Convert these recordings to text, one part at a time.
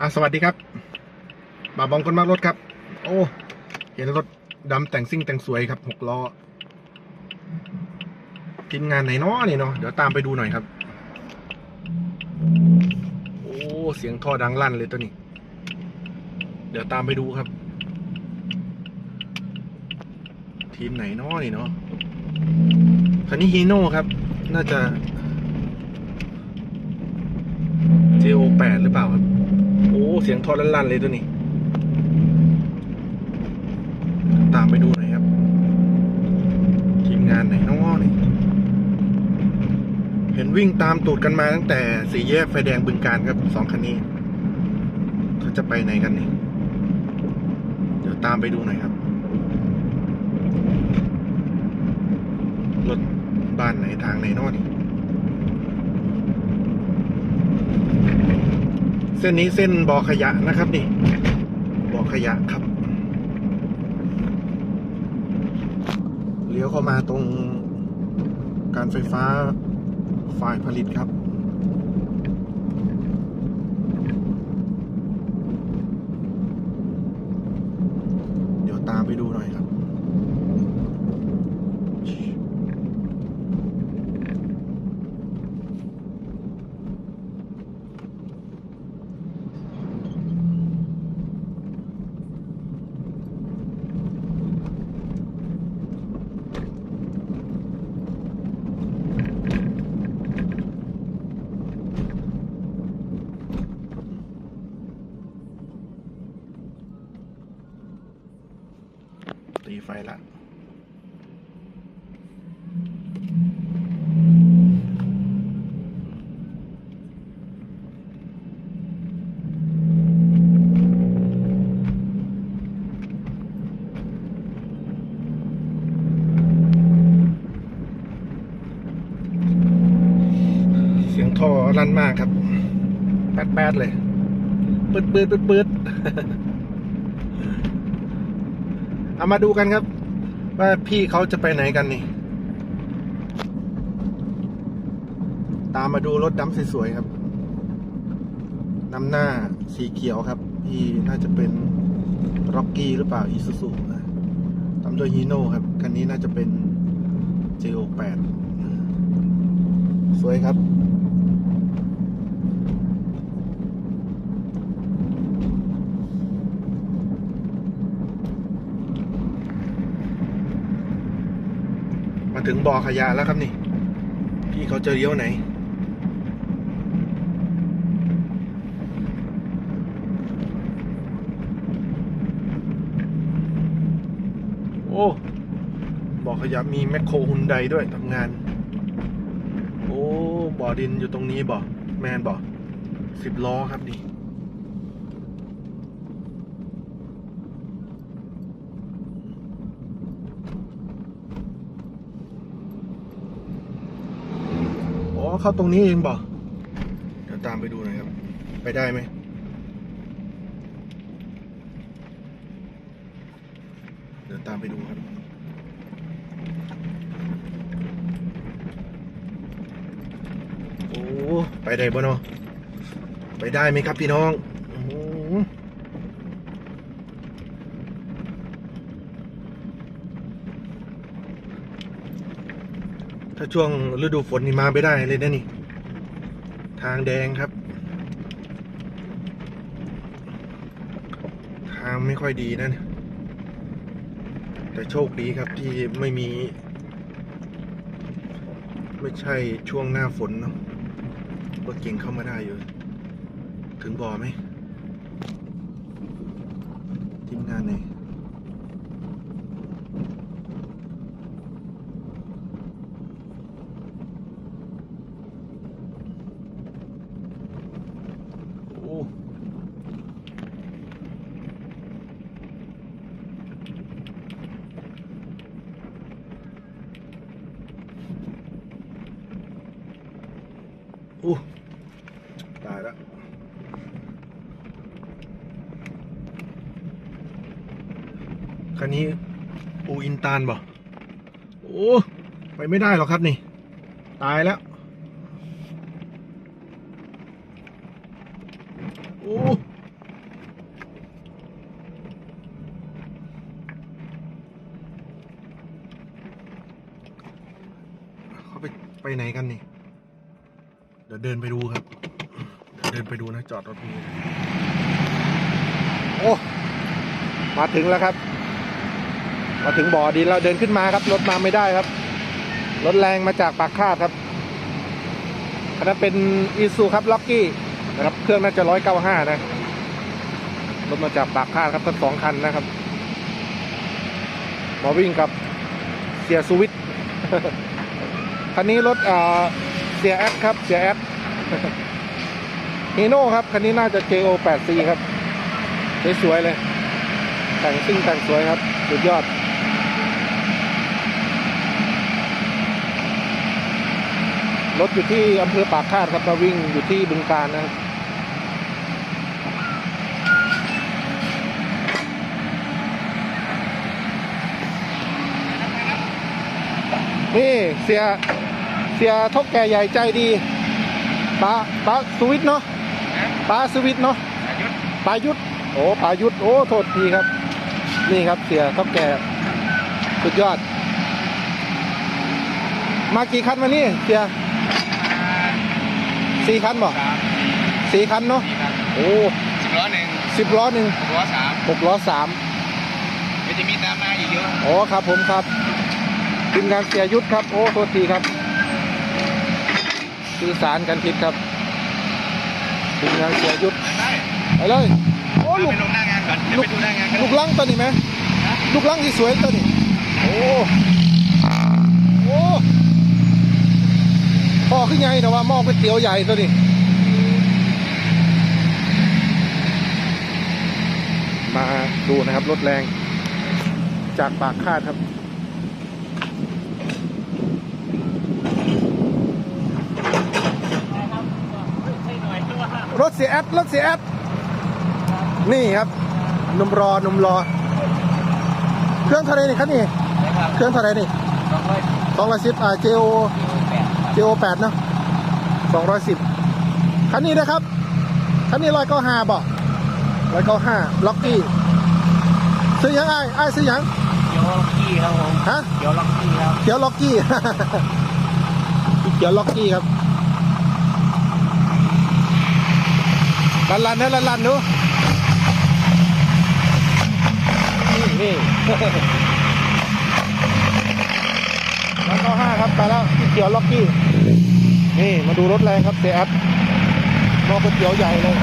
อะสวัสดีครับบ่าบองคนมากรถครับ โอ้เห็นรถดำแต่งซิ่งแต่งสวยครับหกล้อทีมงานไหนเนาะนี่เนาะเดี๋ยวตามไปดูหน่อยครับ โอ้เสียงท่อดังลั่นเลยตัวนี้ เดี๋ยวตามไปดูครับ ทีมไหนเนาะนี่เนาะคันนี้ฮีโน่ครับ น่าจะ JO8 หรือเปล่าครับ โอ้ เสียงทอดลั่นๆเลยตัวนี้ ตามไปดูหน่อยครับ ทีมงานไหนน้องนี่ เห็นวิ่งตามตูดกันมาตั้งแต่สี่แยกไฟแดงบึงการครับสองคันนี้เขาจะไปไหนกันนี่ เดี๋ยวตามไปดูหน่อยครับ รถบ้านไหนทางไหนเนอนี่ ส้นนี้เส้นบ่อขยะนะครับนี่บ่อขยะครับเลี้ยวเข้ามาตรงการไฟฟ้าฝ่ายผลิตครับ เดี๋ยวตามไปดูหน่อยครับ ตีไฟละเสียงท่อลั่นมากครับ แป๊ดๆเลย ปืดปืดปืดปืด เอามาดูกันครับ ว่าพี่เขาจะไปไหนกันนี่ ตามมาดูรถดำสวยๆครับนำหน้าสีเขียวครับ ที่น่าจะเป็นร็อกกี้หรือเปล่าอีซูซูนะตามด้วยฮีโน่ครับ คันนี้น่าจะเป็น JO8 สวยครับ ถึงบ่อขยะแล้วครับนี่ พี่เขาจะเลี้ยวไหน โอ้บ่อขยะมีแมคโครฮุนไดด้วยทำงาน โอ้บ่อดินอยู่ตรงนี้บ่อแมนบ่อสิบล้อครับนี่ เข้าตรงนี้เองบ่เดี๋ยวตามไปดูหน่อยครับ ไปได้ไหมเดี๋ยวตามไปดูครับโอ้ไปได้บ่เนาะไปได้ไหมครับพี่น้องโอ้โห ถ้าช่วงฤดูฝนนี่มาไม่ได้เลยนะนี่ ทางแดงครับ ทางไม่ค่อยดีนะเนี่ยแต่โชคดีครับที่ไม่มี ไม่ใช่ช่วงหน้าฝนเนาะรถเก่งเข้ามาได้อยู่ ถึงบ่อไหมทีมงานไหนโอ้โอ้ตายแล้วคันนี้อูอินตานบ่โอ้ไปไม่ได้หรอกครับนี่ ตายแล้วโโอ้เขาไป ไปไหนกันนี่ เดี๋ยวเดินไปดูครับ เดินไปดูนะจอดรถตรงนี้โอ้ มาถึงแล้วครับ มาถึงบ่อดินแล้วเดินขึ้นมาครับ รถมาไม่ได้ครับ รถแรงมาจากปากคาดครับคันนั้นเป็นอีซูครับล็อกกี้นะครับ เครื่องน่าจะร้อยเก้าห้านะ รถมาจากปากคาดครับทั้งสองคันนะครับ มาวิ่งกับเสียสวิตคันนี้รถอ่อ เสียแอดครับ เสียแอดฮีโน่ครับ คันนี้น่าจะ JO 8 C ครับ สวยๆเลย แต่งซิ่งแต่งสวยครับ สุดยอด รถอยู่ที่อำเภอปากคาดครับมาวิ่งอยู่ที่บึงการนะครับนี่เสีย เสียทกแก่ใหญ่ใจดีป้าป้าสวิตเนาะป้าสวิตเนาะปายุทธโอ้ปายุทธโอ้โทษทีครับ นี่ครับเสียทกแก่สุดยอด มากี่คันมานี่เสียสี่คันบ่สี่คันเนาะโอ้สิบล้อหนึ่งสิบล้อหนึ่งหกล้อสามหกล้อสามมันจะมีตามมาอีกเยอะอ๋อครับผมครับทีมงานเสียยุทธครับ โอ้โทษทีครับ สื่อสารกันผิดครับทีมงานเสียยุทธได้ไปเลยโอ้เอาลูกไปลงหน้างานก่อนเดี๋ยวไปดูหน้างานกันลูกลังตัวนี้ไหมลูกลังที่สวยตัวนี้โอ้โอ้พ่อขึ้นใหญ่แต่ว่าหม้อก๋วยเตี๋ยวใหญ่ตัวนี้มาดูนะครับรถแรง จากปากคาดครับ ถเสียแอดรถเสียแอดนี่ครับหนุ่มรอหนุ่มรอ เครื่องเท่าไรนี่ครับนี่เครื่องเท่าไรนี่สองร้อยสิบอ่า JO JO แปดเนาะสองร้อยสิบคันนี้นะครับ คันนี้ร้อยเก้าห้าบอกร้อยเก้าห้าล็อกกี้ซื้อยังไอ้ไอ้ายซื้อยังเดี๋ยวล็อกกี้ครับผมฮะ เดี๋ยวล็อกกี้ครับ เขียวล็อกกี้ เขียวล็อกกี้ครับ ลันลันนะลันลันดูนี่นี่แล้วก็ห้าครับไปแล้วที่เขียวล็อกกี้ นี่มาดูรถแรงครับเซอัพนอกก๋วยเตี๋ยวใหญ่เลย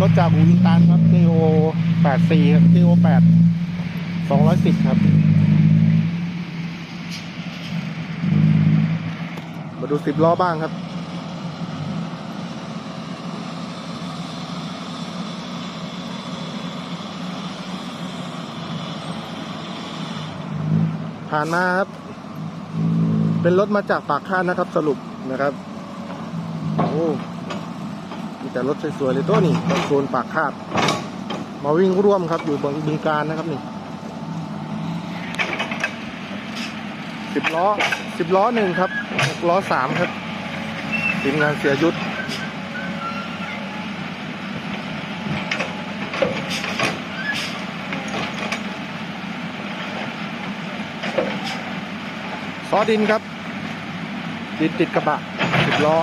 รถจากอูวินตานครับ JO 8 4ครับ JO 8 210 ครับมาดูสิบล้อบ้างครับ ผ่านมาครับ เป็นรถมาจากปากข้านนะครับ สรุปนะครับ โอ้มีแต่รถสวยๆเลยตัวนี้โซนปากคาด มาวิ่งร่วมครับ อยู่บนบึงการนะครับนี่สิบล้อสิบล้อหนึ่งครับหกล้อสามครับทีมงานเสียยุทธ อดินครับ ดินติดกระบะสิบล้อ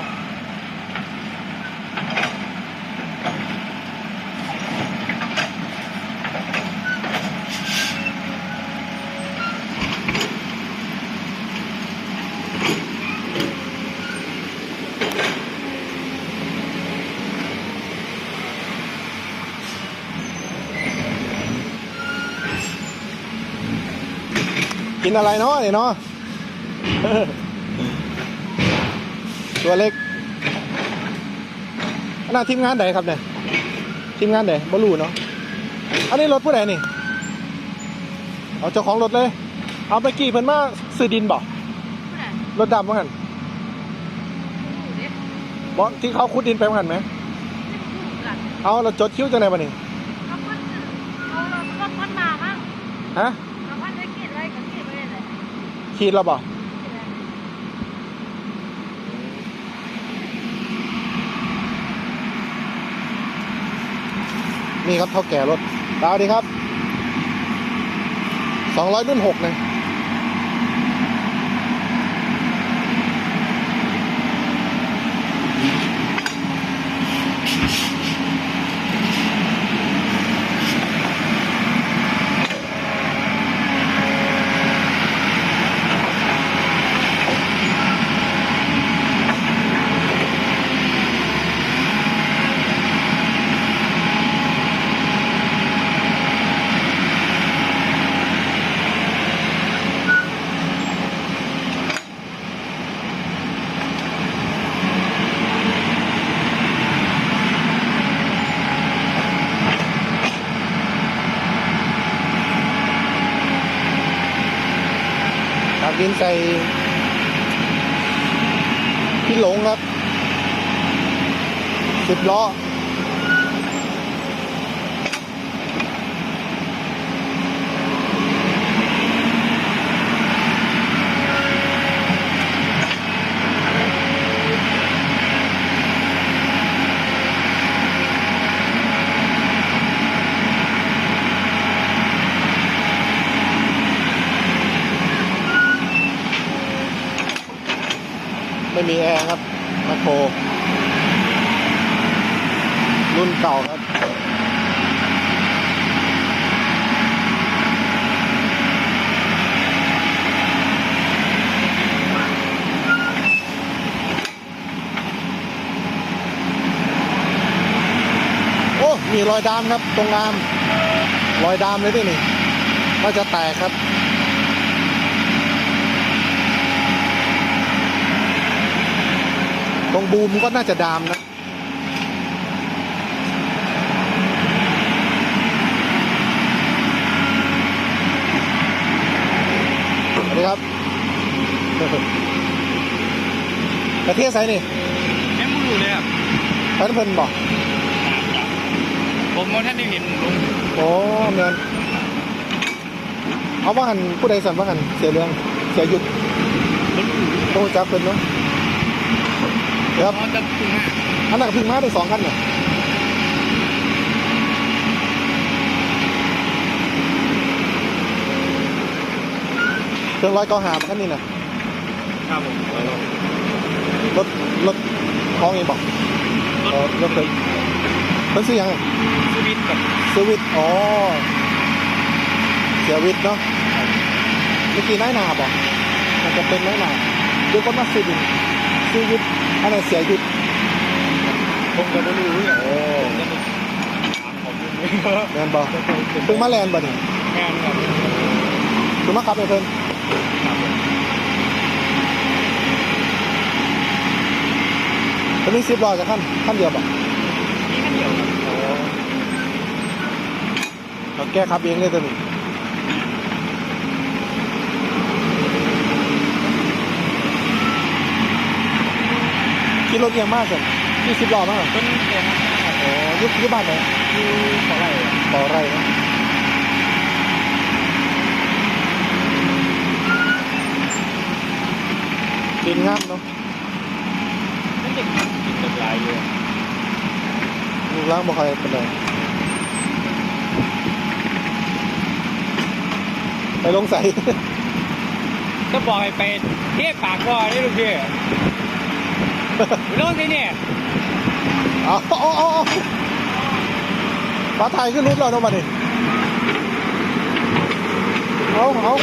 กินอะไรเนาะเนี่ยเนาะ ตัวเล็กอันน่ะทีมงานไหนครับเนี่ยทีมงานไหนบรูเนาะอันนี้รถผู้ใดนี่เอาเจ้าของรถเลย เอาไปกี่เพิ่นมาซื้อดินบอกรถดำมั้งหันบอกที่เขาขุดดินไปมั้งหันไหมเอาเราจดคิ้วจังไหนบ้านี่ฮะขีดเราบ นี่ครับเท่าแก่รถสวัสดีครับสองร้อยรุ่นหกนะ ใส่พี่หลงครับสิบล้อ ไม่มีแอร์ครับแมคโครรุ่นเก่าครับ โอ้ มี รอยดามครับ ตรงงามรอยดามเลยด้วยนี่ว่าจะแตกครับตรงบูมก็น่าจะดามนะสวัสดีครับประเทศไซนี่ยังไม่รู้เลยครับไปน้ำเพลินบอก ผมว่าท่านได้เห็นลุงโอ้เมือนเอาว่าหันผู้ใดสั่นว่าหันเสียเรื่องเสียหยุดลุงโอ้จับเป็นเนาะเดี๋ยวครับเขาจะถึงห้าอันนั้นก็เพึ่งมาได้สองคันเนี่ยเครื่องร้อยเก้าหามคันนี้นะครับผมรถรถท้องเองบอกเออรถเคย เพิ่นซื้อยังไงชีวิตกับซื้อวิทย์อ๋อเสียวิทย์เนาะเมื่อกี้น้อยนาบอกมันจะเป็นน้อยนาดูก็มาซื้อดินซื้อวิทย์อันนั้นเสียยุทธผมก็ไม่รู้อย่างโอ้ผมจะไปถามผมเลยแมนบอกเพิ่งมาแลนด์บ่นี่งานครับเพิ่งมาขับให้เพิ่นครับผมตอนนี้สิบล้อจะขั้นขั้นเดียวบอกนี่ขั้น เดียวครับเราแก้ขับเองเลยตัวนี้ขี่รถเยอียงมากเลยยี่สิบล้อมากต้นเต็มครับโอ้ยุบยุบบ้านไหนอยู่เท่าไร่ต่อไร่นะดินงามเนาะไม่เด็กกินกับลายอยู่ ลูกล้างบ่ค่อยเป็นไรไปลงใส่ก็บอกให้ไปเทียบปากบ่อได้ลูกพี่รู้สิเนี่ยเอาเอาเอาเอาปลาไทยขึ้นรุดเราเนาะมาดิเอาเอา